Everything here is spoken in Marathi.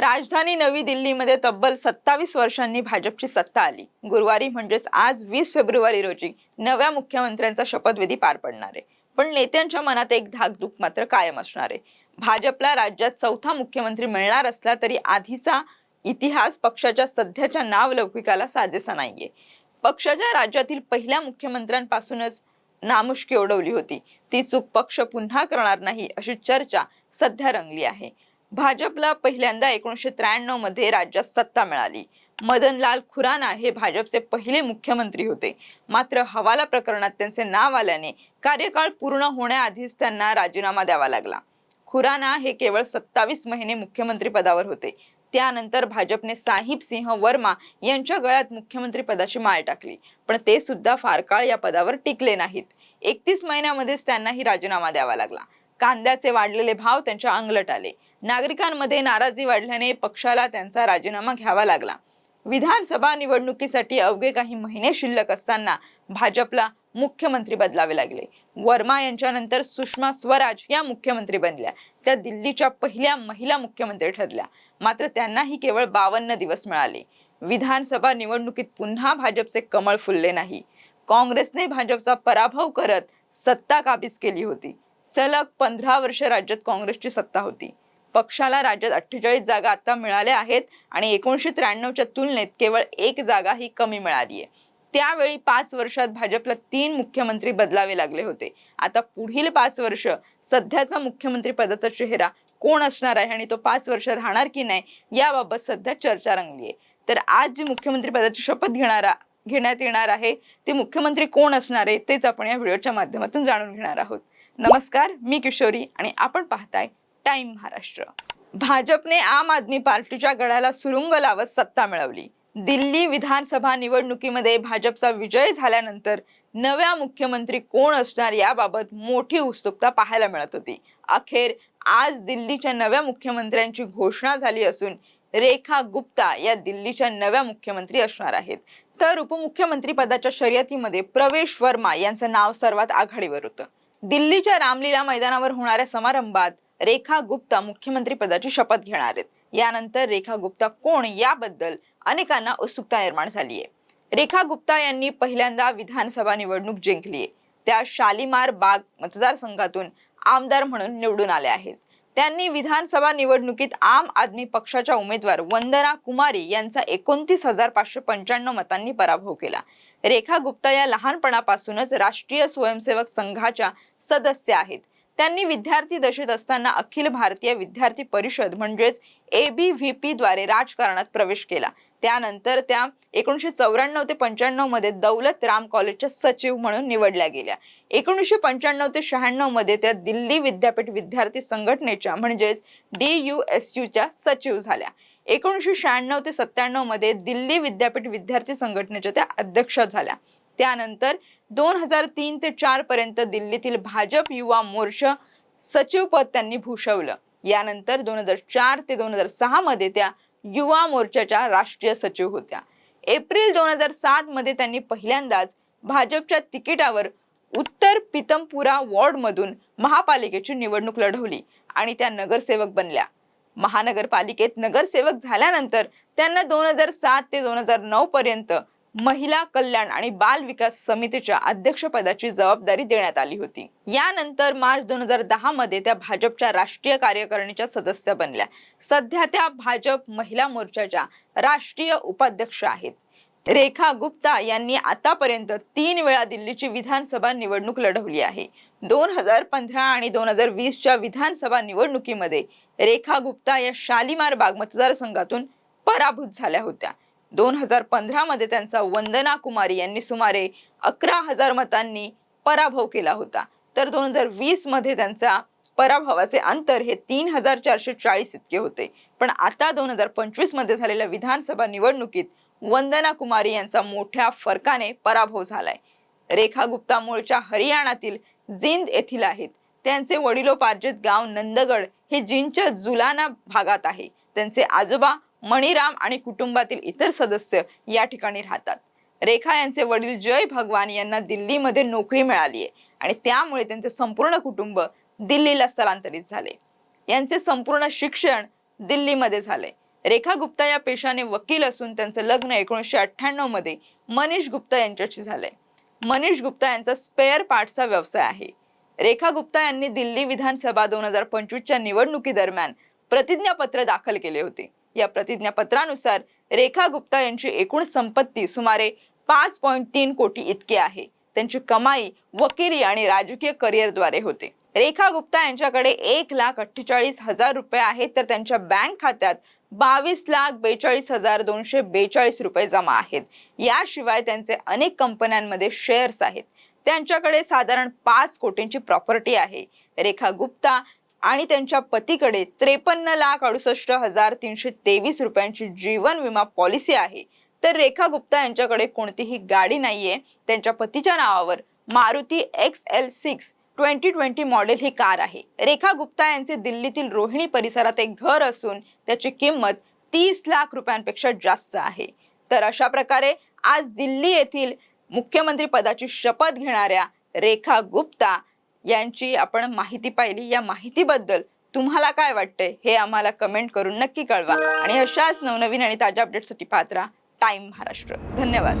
राजधानी नवी दिल्लीमध्ये तब्बल सत्तावीस वर्षांनी भाजपची सत्ता आली. गुरुवारी म्हणजेच आज वीस फेब्रुवारी रोजी नव्या मुख्यमंत्र्यांचा शपथविधी पार पडणार आहे. पण नेत्यांच्या मनात एक धाकधूक मात्र कायम असणार आहे. भाजपला राज्यात चौथा मुख्यमंत्री मिळणार असला तरी आधीचा इतिहास पक्षाच्या सध्याच्या नावलौकिकाला साजेसा नाहीये. पक्षाच्या राज्यातील पहिल्या मुख्यमंत्र्यांपासूनच नामुष्की ओढवली होती. ती चूक पक्ष पुन्हा करणार नाही अशी चर्चा सध्या रंगली आहे. भाजपला पहिल्यांदा एकोणीसशे त्र्याण्णवमध्ये राज्यात सत्ता मिळाली. मदनलाल खुराना हे भाजपचे पहिले मुख्यमंत्री होते. मात्र हवाला प्रकरणात त्यांचे नाव आल्याने कार्यकाळ पूर्ण होण्याआधीच त्यांना राजीनामा द्यावा लागला. खुराना हे केवळ सत्तावीस महिने मुख्यमंत्री पदावर होते. त्यानंतर भाजपने साहिब सिंह वर्मा यांच्या गळ्यात मुख्यमंत्री पदाची माळ टाकली. पण ते सुद्धा फार काळ या पदावर टिकले नाहीत. एकतीस महिन्यामध्येच त्यांनाही राजीनामा द्यावा लागला. कांद्याचे वाढलेले भाव त्यांच्या अंगलट आले. नागरिकांमध्ये नाराजी वाढल्याने पक्षाला त्यांचा राजीनामा घ्यावा लागला. विधानसभा निवडणुकीसाठी अवघे काही महिने शिल्लक असताना भाजपला मुख्यमंत्री बदलावे लागले. वर्मा यांच्यानंतर सुषमा स्वराज या मुख्यमंत्री बनल्या. त्या दिल्लीच्या पहिल्या महिला मुख्यमंत्री ठरल्या. मात्र त्यांनाही केवळ बावन्न दिवस मिळाले. विधानसभा निवडणुकीत पुन्हा भाजपचे कमळ फुलले नाही. काँग्रेसने भाजपचा पराभव करत सत्ता काबीज केली होती. सलग पंधरा वर्ष राज्यात काँग्रेसची सत्ता होती. पक्षाला राज्यात अठ्ठेचाळीस जागा आता मिळाल्या आहेत आणि एकोणीसशे त्र्याण्णवच्या तुलनेत केवळ एक जागा ही कमी मिळाली आहे त्यावेळी पाच वर्षात भाजपला तीन मुख्यमंत्री बदलावे लागले होते. आता पुढील पाच वर्ष सध्याचा मुख्यमंत्री पदाचा चेहरा कोण असणार आहे आणि तो पाच वर्ष राहणार की नाही याबाबत सध्या चर्चा रंगली आहे तर आज जी मुख्यमंत्री पदाची शपथ घेणारा घेण्यात येणार आहे ते मुख्यमंत्री कोण असणार आहे तेच आपण या व्हिडिओच्या माध्यमातून जाणून घेणार आहोत. नमस्कार मी किशोरी आणि आपण पाहताय टाइम महाराष्ट्र. भाजपने आम आदमी पार्टीच्या गळ्याला सुरुंग लावत सत्ता मिळवली. दिल्ली विधानसभा निवडणुकीमध्ये भाजपचा विजय झाल्यानंतर नव्या मुख्यमंत्री कोण असणार याबाबत मोठी उत्सुकता पाहायला मिळत होती. अखेर आज दिल्लीच्या नव्या मुख्यमंत्र्यांची घोषणा झाली असून रेखा गुप्ता या दिल्लीच्या नव्या मुख्यमंत्री असणार आहेत. तर उपमुख्यमंत्री पदाच्या शर्यतीमध्ये प्रवेश वर्मा यांचं नाव सर्वात आघाडीवर होतं. दिल्लीच्या रामलीला मैदानावर होणाऱ्या समारंभात रेखा गुप्ता मुख्यमंत्री पदाची शपथ घेणार आहेत. यानंतर रेखा गुप्ता कोण याबद्दल अनेकांना उत्सुकता निर्माण झाली आहे रेखा गुप्ता यांनी पहिल्यांदा विधानसभा निवडणूक जिंकली आहे त्या शालिमार बाग मतदारसंघातून आमदार म्हणून निवडून आल्या आहेत. त्यांनी विधानसभा निवडणुकीत आम आदमी पक्षाच्या उमेदवार वंदना कुमारी यांचा एकोणतीस हजार पाचशे पंच्याण्णव मतांनी पराभव केला. रेखा गुप्ता या लहानपणापासूनच राष्ट्रीय स्वयंसेवक संघाच्या सदस्य आहेत. त्यांनी विद्यार्थी दशेत असताना अखिल भारतीय विद्यार्थी परिषद म्हणजेच एबीव्हीपी द्वारे राजकारणात प्रवेश केला. त्यानंतर त्या एकोणीसशे चौऱ्याण्णव ते पंच्याण्णवमध्ये दौलत राम कॉलेजच्या सचिव म्हणून निवडल्या गेल्या. एकोणीसशे पंच्याण्णव ते शहाण्णवमध्ये त्या दिल्ली विद्यापीठ विद्यार्थी संघटनेच्या म्हणजेच डी यू एस च्या सचिव झाल्या. एकोणीसशे शहाण्णव ते सत्त्याण्णवमध्ये दिल्ली विद्यापीठ विद्यार्थी संघटनेच्या त्या अध्यक्ष झाल्या. त्यानंतर दोन हजार तीन ते चार पर्यंत दिल्लीतील भाजप युवा मोर्चा सचिव पद त्यांनी भूषवलं. यानंतर दोन हजार चार ते दोन हजार सहा मध्ये त्या युवा मोर्चाच्या राष्ट्रीय सचिव होत्या. एप्रिल दोन हजार सात मध्ये त्यांनी पहिल्यांदाच भाजपच्या तिकिटावर उत्तर पितमपुरा वॉर्ड मधून महापालिकेची निवडणूक लढवली आणि त्या नगरसेवक बनल्या. महानगरपालिकेत नगरसेवक झाल्यानंतर त्यांना दोन हजार सात ते दोन हजार नऊ पर्यंत महिला कल्याण आणि बाल विकास समितीच्या अध्यक्षपदाची जबाबदारी देण्यात आली होती. यानंतर मार्च दोन हजार दहा मध्ये त्या भाजपच्या राष्ट्रीय कार्यकारिणीच्या सदस्य बनल्या. सध्या त्या भाजप महिला मोर्चाच्या राष्ट्रीय उपाध्यक्ष आहेत. रेखा गुप्ता यांनी आतापर्यंत तीन वेळा दिल्लीची विधानसभा निवडणूक लढवली आहे. दोन हजार पंधरा आणि दोन हजार वीसच्या विधानसभा निवडणुकीमध्ये रेखा गुप्ता या शालिमार बाग मतदारसंघातून पराभूत झाल्या होत्या. दोन हजार पंधरा मध्ये त्यांचा वंदना कुमारी यांनी सुमारे अकरा हजार मतांनी पराभव केला होता. तर दोन हजार वीसमध्ये त्यांचा पराभवाचे अंतर हे तीन हजार चारशे चाळीस इतके होते. पण आता दोन हजार पंचवीसमध्ये झालेल्या विधानसभा निवडणुकीत वंदना कुमारी यांचा मोठ्या फरकाने पराभव झालाय. रेखा गुप्ता मूळच्या हरियाणातील जिंद येथील आहेत. त्यांचे वडिलोपार्जित गाव नंदगड हे जिनच्या जुलाना भागात आहे. त्यांचे आजोबा मणिराम आणि कुटुंबातील इतर सदस्य या ठिकाणी राहतात. रेखा यांचे वडील जय भगवान यांना दिल्लीमध्ये नोकरी मिळाली आहे आणि त्यामुळे त्यांचे संपूर्ण कुटुंब दिल्लीला स्थलांतरित झाले. यांचे संपूर्ण शिक्षण दिल्लीमध्ये झाले. रेखा गुप्ता या पेशाने वकील असून त्यांचं लग्न एकोणीसशे अठ्ठ्याण्णवमध्ये मनीष गुप्ता यांच्याशी झालंय. मनीष गुप्ता यांचा स्पेअर पार्टचा व्यवसाय आहे. रेखा गुप्ता यांनी दिल्ली विधानसभा दोन हजार पंचवीसच्या निवडणुकीदरम्यान प्रतिज्ञापत्र दाखल केले होते. या प्रतिज्ञापत्रानुसार रेखा गुप्ता यांची एकूण संपत्ती सुमारे पाच पॉईंट तीन कोटी इतकी आहे. त्यांची कमाई वकिली आणि राजकीय करिअरद्वारे होते. रेखा गुप्ता यांच्याकडे एक लाख अठ्ठेचाळीस हजार रुपये आहेत तर त्यांच्या बँक खात्यात बावीस लाख बेचाळीस हजार दोनशे बेचाळीस रुपये जमा आहेत. याशिवाय त्यांचे अनेक कंपन्यांमध्ये शेअर्स आहेत. त्यांच्याकडे साधारण पाच कोटींची प्रॉपर्टी आहे. रेखा गुप्ता आणि त्यांच्या पतीकडे त्रेपन्न लाख अडुसष्ट हजार तीनशे तेवीस रुपयांची जीवन विमा पॉलिसी आहे. तर रेखा गुप्ता यांच्याकडे कोणतीही गाडी नाहीये. त्यांच्या पतीच्या नावावर Maruti X L six twenty twenty model ही कार आहे. रेखा गुप्ता यांचे दिल्लीतील रोहिणी परिसरात एक घर असून त्याची किंमत तीस लाख रुपयांपेक्षा जास्त आहे. तर अशा प्रकारे आज दिल्ली येथील मुख्यमंत्री पदाची शपथ घेणाऱ्या रेखा गुप्ता यांची आपण माहिती पाहिली. या माहितीबद्दल तुम्हाला काय वाटतंय? हे आम्हाला कमेंट करून नक्की कळवा. आणि अशाच नवनवीन आणि ताज्या अपडेटसाठी पात्रा टाइम महाराष्ट्र. धन्यवाद.